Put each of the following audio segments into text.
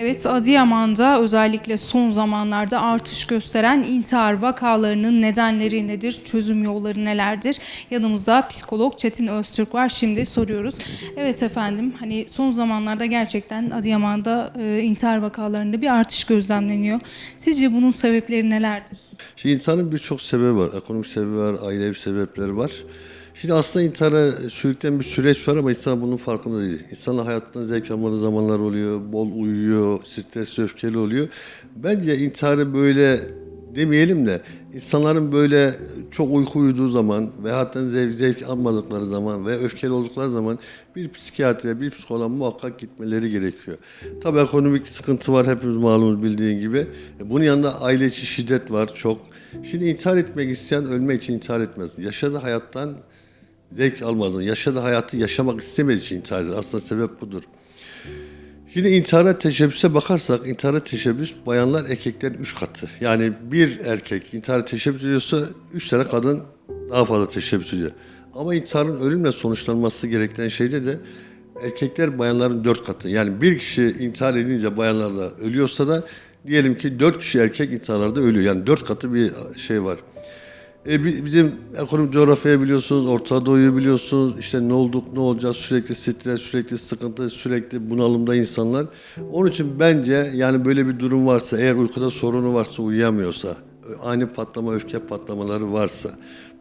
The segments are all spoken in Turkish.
Evet, Adıyaman'da özellikle son zamanlarda artış gösteren intihar vakalarının nedenleri nedir, çözüm yolları nelerdir? Yanımızda psikolog Çetin Öztürk var. Şimdi soruyoruz. Evet efendim, hani son zamanlarda gerçekten Adıyaman'da e, intihar vakalarında bir artış gözlemleniyor. Sizce bunun sebepleri nelerdir? Şimdi intiharın birçok sebebi var. Ekonomik sebebi var, ailevi sebepleri var. Şimdi aslında intihara sürükleyen bir süreç var ama insan bunun farkında değil. İnsanın hayatından zevk almadığı zamanlar oluyor, bol uyuyor, stresli, öfkeli oluyor. Bence intiharı böyle demeyelim de insanların böyle çok uyku uyuduğu zaman ve hatta zevk, zevk almadıkları zaman ve öfkeli oldukları zaman bir psikiyatriye, bir psikoloğa muhakkak gitmeleri gerekiyor. Tabii ekonomik sıkıntı var hepimiz malumuz bildiğin gibi. E, Bunun yanında aile içi şiddet var çok. Şimdi intihar etmek isteyen ölmek için intihar etmez. Yaşadığı hayattan zevk almadığını, yaşadığı hayatı yaşamak istemediği için intihar eder. Aslında sebep budur. Şimdi intihara teşebbüse bakarsak, intihara teşebbüs bayanlar erkeklerin üç katı. Yani bir erkek intihara teşebbüs ediyorsa üç tane kadın daha fazla teşebbüs ediyor. Ama intiharın ölümle sonuçlanması gereken şeyde de erkekler bayanların dört katı. Yani bir kişi intihar edince bayanlar da ölüyorsa da diyelim ki dört kişi erkek intiharlarda ölüyor. Yani dört katı bir şey var. E, bi- bizim ekonomik coğrafyayı biliyorsunuz, Orta Doğu'yu biliyorsunuz. İşte ne olduk, ne olacak, sürekli stres, sürekli sıkıntı, sürekli bunalımda insanlar. Onun için bence yani böyle bir durum varsa, eğer uykuda sorunu varsa, uyuyamıyorsa, ani patlama, öfke patlamaları varsa,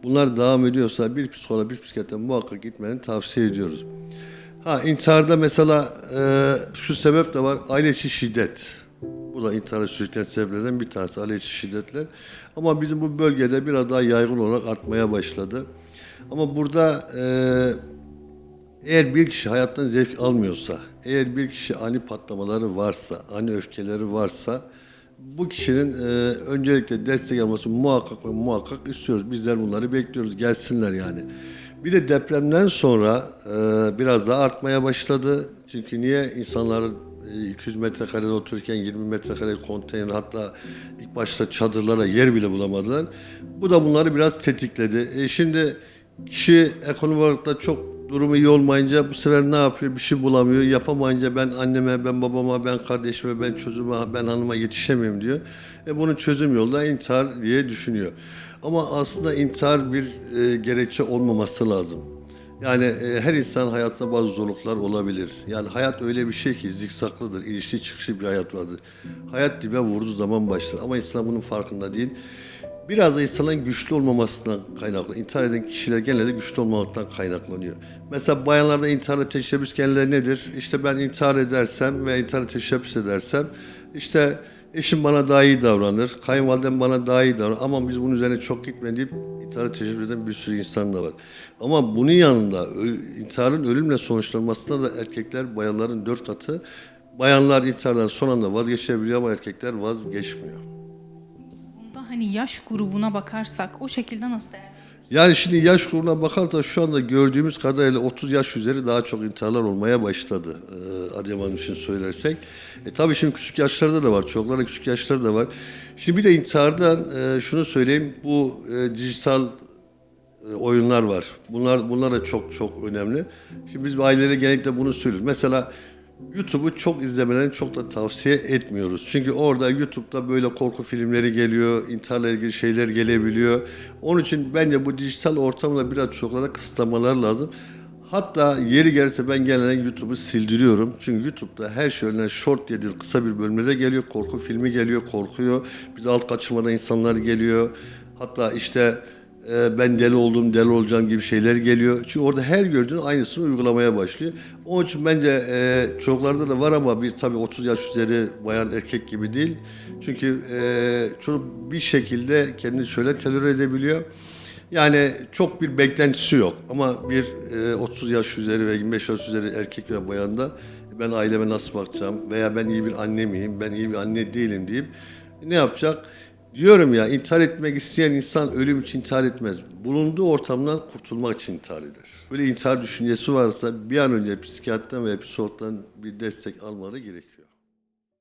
bunlar devam ediyorsa bir psikoloğa, bir psikiyatre muhakkak gitmeni tavsiye ediyoruz. Ha intiharda mesela e, şu sebep de var, aile içi şiddet. Bu da intihara sürükleyen sebeplerden bir tanesi aile içi şiddetler. Ama bizim bu bölgede biraz daha yaygın olarak artmaya başladı. Ama burada e, eğer bir kişi hayattan zevk almıyorsa, eğer bir kişi ani patlamaları varsa, ani öfkeleri varsa bu kişinin e, öncelikle destek alması muhakkak ve muhakkak istiyoruz. Bizler bunları bekliyoruz. Gelsinler yani. Bir de depremden sonra e, biraz daha artmaya başladı. Çünkü niye? insanlar e, 200 metrekarede otururken 20 metrekare konteyner hatta ilk başta çadırlara yer bile bulamadılar. Bu da bunları biraz tetikledi. E, şimdi kişi ekonomik olarak da çok durumu iyi olmayınca bu sefer ne yapıyor? Bir şey bulamıyor. Yapamayınca ben anneme, ben babama, ben kardeşime, ben çocuğuma, ben hanıma yetişemiyorum diyor. E bunun çözüm yolu da intihar diye düşünüyor. Ama aslında intihar bir e, gerekçe olmaması lazım. Yani e, her insan hayatta bazı zorluklar olabilir. Yani hayat öyle bir şey ki zikzaklıdır, inişli çıkışlı bir hayat vardır. Hayat dibe vurduğu zaman başlar ama insan bunun farkında değil. Biraz da insanın güçlü olmamasından kaynaklı. İntihar eden kişiler genelde güçlü olmamaktan kaynaklanıyor. Mesela bayanlarda intihara teşebbüs genelde nedir? İşte ben intihar edersem ve intihara teşebbüs edersem işte eşim bana daha iyi davranır, kayınvalidem bana daha iyi davranır ama biz bunun üzerine çok gitmeyip intihara teşebbüs eden bir sürü insan da var. Ama bunun yanında intiharın ölümle sonuçlanmasında da erkekler bayanların dört katı. Bayanlar intihardan son anda vazgeçebiliyor ama erkekler vazgeçmiyor. Bunda hani yaş grubuna bakarsak o şekilde nasıl değerlendiriyoruz? Yani şimdi yaş grubuna bakarsak şu anda gördüğümüz kadarıyla 30 yaş üzeri daha çok intiharlar olmaya başladı. Adıyaman için söylersek. E tabii şimdi küçük yaşlarda da var. Çocukların küçük yaşları da var. Şimdi bir de intihardan e, şunu söyleyeyim. Bu e, dijital e, oyunlar var. Bunlar bunlar da çok çok önemli. Şimdi biz ailelere genellikle bunu söylüyoruz. Mesela YouTube'u çok izlemelerini çok da tavsiye etmiyoruz. Çünkü orada YouTube'da böyle korku filmleri geliyor, intiharla ilgili şeyler gelebiliyor. Onun için bence bu dijital ortamda biraz çocuklara kısıtlamalar lazım. Hatta yeri gelirse ben genelde YouTube'u sildiriyorum. Çünkü YouTube'da her şey önüne short diye kısa bir bölümde geliyor. Korku filmi geliyor, korkuyor. Biz alt kaçırmadan insanlar geliyor. Hatta işte e, ben deli oldum, deli olacağım gibi şeyler geliyor. Çünkü orada her gördüğün aynısını uygulamaya başlıyor. Onun için bence e, çocuklarda da var ama bir tabii 30 yaş üzeri bayan erkek gibi değil. Çünkü e, çocuk bir şekilde kendini şöyle terör edebiliyor. Yani çok bir beklentisi yok ama bir e, 30 yaş üzeri ve 25 yaş üzeri erkek ve bayanda ben aileme nasıl bakacağım veya ben iyi bir anne miyim, ben iyi bir anne değilim deyip ne yapacak? Diyorum ya intihar etmek isteyen insan ölüm için intihar etmez. Bulunduğu ortamdan kurtulmak için intihar eder. Böyle intihar düşüncesi varsa bir an önce psikiyatrdan veya psikologdan bir destek almaları gerekiyor.